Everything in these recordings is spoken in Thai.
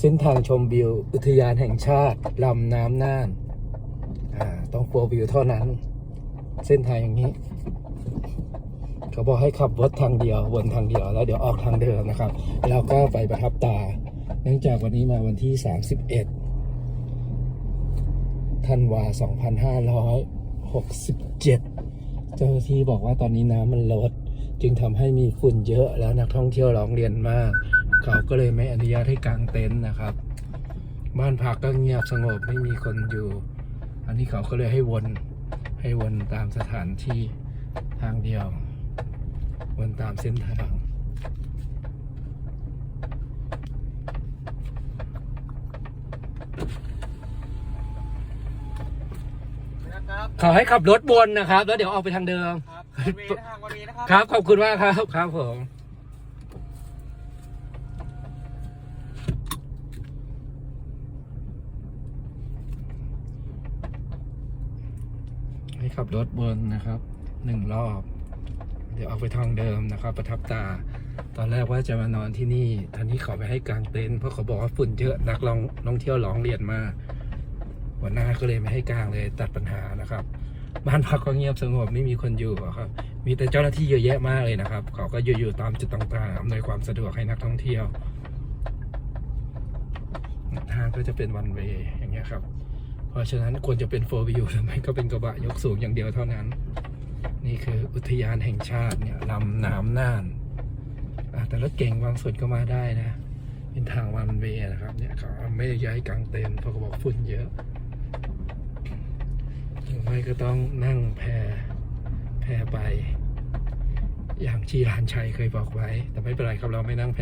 เส้นทางชมวิว อุทยานแห่งชาติลำน้ำน่าน อ่า ต้องโฟวิวเท่านั้น เส้นทางอย่างนี้ เขาบอกให้ขับรถทางเดียววนทางเดียวแล้วเดี๋ยวออกทางเดิมนะครับ แล้วก็ไปประทับตา เนื่องจากวันนี้มาวันที่ 31ธันวา 2567 เจ้าหน้าที่บอกว่าตอนนี้น้ำมันลด จึงทำให้มีฝุ่นเยอะแล้วนักท่องเที่ยวร้องเรียนมาก เขาก็เลยไม่อนุญาตให้กางเต็นท์นะครับ บ้านพักก็เงียบสงบไม่มีคนอยู่ อันนี้เขาก็เลยให้วนให้วนตามสถานที่ทางเดียว วนตามเส้นทางนะครับเขาให้ขับรถวนนะครับ แล้วเดี๋ยวออกไปทางเดิม ครับวันเวนะทางวันเวนะครับ ครับ ขอบคุณมากครับ ครับผม ให้ ขับรถวนนะครับหนึ่งรอบ เดี๋ยวออกไปทางเดิมนะครับ ประทับตา ตอนแรกว่าจะมานอนที่นี่ท่านี้เขาไม่ให้กางเต็นท์เพราะเขาบอกว่าฝุ่นเยอะนักลองน้องเที่ยวร้องเรียนมาวันหน้าก็เลยไม่ให้กางเลยตัดปัญหานะครับ บ้านพักก็เงียบสงบไม่มีคนอยู่ครับ มีแต่เจ้าหน้าที่เยอะแยะมากเลยนะครับ เขาก็อยู่อยู่ตามจุดต่างๆอำนวยความสะดวกให้นักท่องเที่ยวทางก็จะเป็นวันเวย์อย่างเงี้ยครับ เพราะฉะนั้นควรจะเป็นโฟวิวหรือไม่ก็เป็นกระบะยกสูงอย่างเดียวเท่านั้น นี่คืออุทยานแห่งชาติเนี่ยลำน้ำน่านแต่รถเก่งบางส่วนก็มาได้นะ เป็นทางวันเวย์นะครับเนี่ยเขาไม่ได้ย้ายกลางเต็นท์เพราะเขาบอกฝุ่นเยอะหรือไม่ก็ต้องนั่งแพแพไป อย่างที่รานชัยเคยบอกไว้ แต่ไม่เป็นไรครับเราไม่นั่งแพ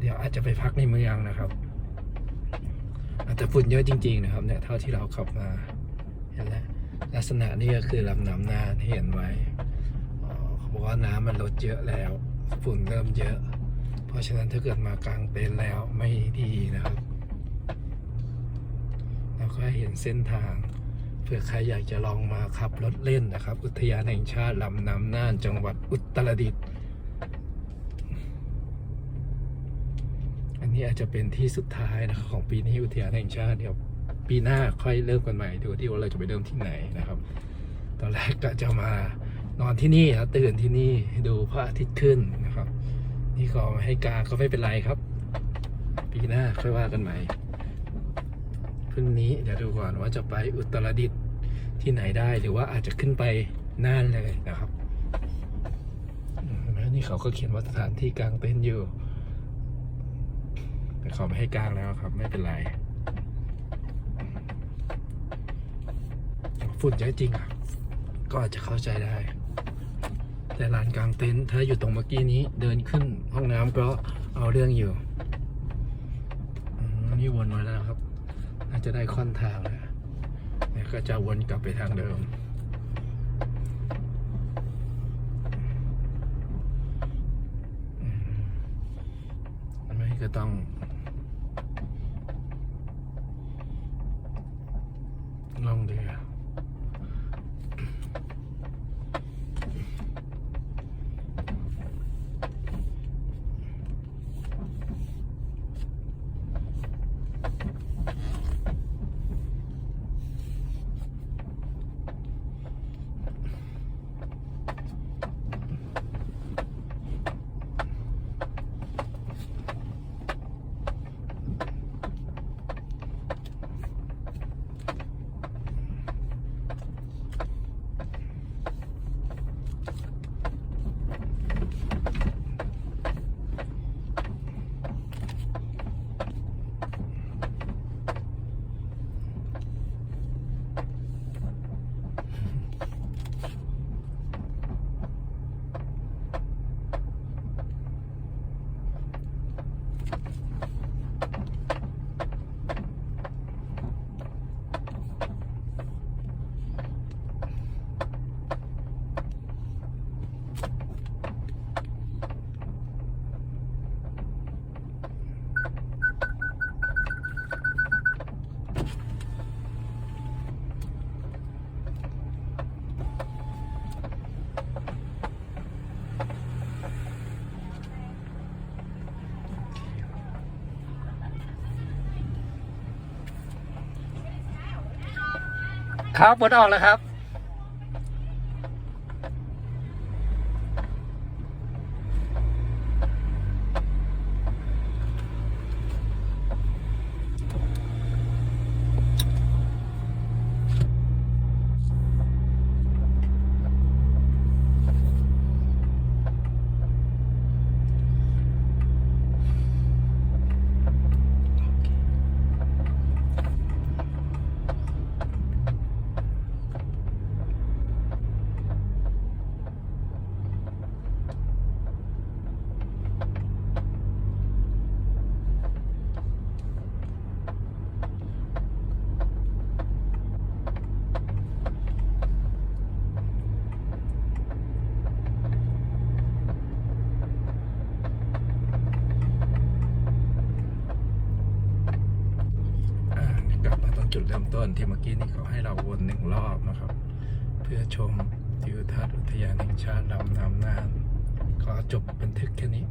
เดี๋ยวอาจจะไปพักในเมืองนะครับ อาจจะฝุ่นเยอะจริง ๆ นะครับเนี่ยเท่าที่เราขับมาเห็นแล้วลักษณะนี้ก็คือลำน้ำน่านที่เห็นไว้อ๋อเขาบอกว่าน้ำมันลดเยอะแล้ว ฝุ่นเริ่มเยอะ เพราะฉะนั้นถ้าเกิดมากลางเต็นท์แล้วไม่ดีนะครับเราก็เห็นเส้นทางเผื่อใครอยากจะลองมาขับรถเล่นนะครับ อุทยานแห่งชาติลำน้ำน่านจังหวัดอุตรดิตถ์ นี้อาจจะเป็นที่สุดท้ายนะครับของปีนี้อุทยานแห่งชาติเดี๋ยวปีหน้าค่อยเริ่มกันใหม่ดูที่ว่าเราจะไปเริ่มที่ไหนนะครับ ตอนแรกก็จะมานอนที่นี่แล้วตื่นที่นี่ดูพระอาทิตย์ขึ้นนะครับ นี่ก็ให้กาก็ไม่เป็นไรครับ ปีหน้าค่อยว่ากันใหม่พรุ่งนี้เดี๋ยวดูก่อนว่าจะไปอุตรดิตถ์ที่ไหนได้หรือว่าอาจจะขึ้นไปน่านเลยนะครับอืมแล้วนี่เขาก็เขียนว่าสถานที่กลางเต็นท์อยู่ แต่เขาไม่ให้กลางแล้วครับ ไม่เป็นไรฝุ่นเยอะจริงอะ ก็อาจจะเข้าใจได้ แต่ลานกลางเต็นท์ถ้าอยู่ตรงเมื่อกี้นี้เดินขึ้นห้องน้ำก็เอาเรื่องอยู่นี่วนมาแล้วครับ น่าจะได้ค่อนทางแล้วเนี่ยก็จะวนกลับไปทางเดิมอืมไม่ก็ต้อง ล่อ ครับผลออกแล้วครับ จุดเริ่มต้นที่เมื่อกี้นี้เขาให้เราวนหนึ่งรอบนะครับ เพื่อชมทิวทัศน์อุทยานแห่งชาติลำน้ำน่านขอจบบันทึกแค่นี้